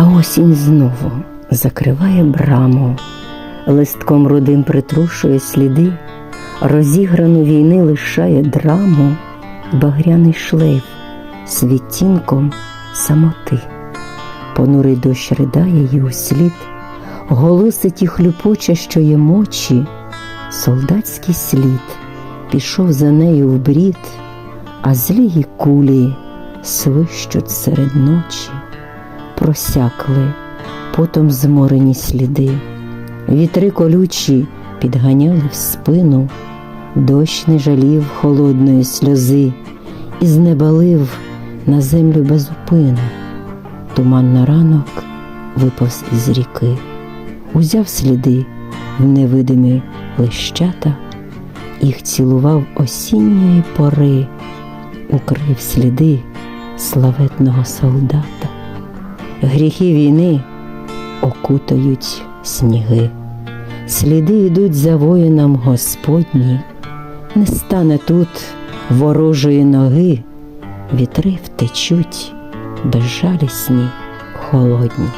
А осінь знову закриває браму, листком рудим притрушує сліди, розіграну війни лишає драму, багряний шлейф з відтінком самоти. Понурий дощ ридає їй у слід, голосить і хлюпоче, що є мочі, солдатський слід пішов за нею в брід, а злії кулі свищуть серед ночі просякли, потом зморені сліди, вітри колючі підганяли в спину, дощ не жалів холодної сльози і знебалив на землю безупину. Туман на ранок виповз із ріки, узяв сліди в невидимі лищата, їх цілував осінньої пори, укрив сліди славетного солдата. Гріхи війни окутають сніги, сліди йдуть за воїном Господні, не стане тут ворожої ноги, вітри втечуть безжалісні, холодні.